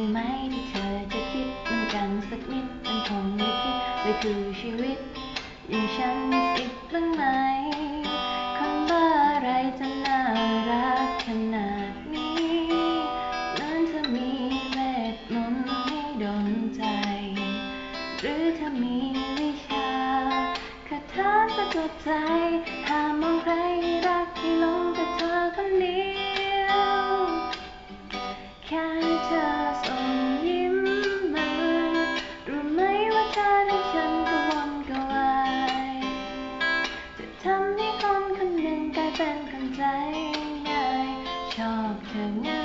งไหมที่เธอจะคิดมันกันสักนิดมันคงไม่คิดเลยคือชีวิตอย่างฉันมีสิทธิ์บ้างไหมคนบ้าอะไรจะน่ารักขนาดนี้นั้นเธอมีเวทมนต์ให้ดลใจ หรือถ้ามีวิชาคาถาสะกดใจหามองใครรักให้ลง ทำให้คนคนหนึ่งกลายเป็นคนใจง่ายชอบเธอง่าย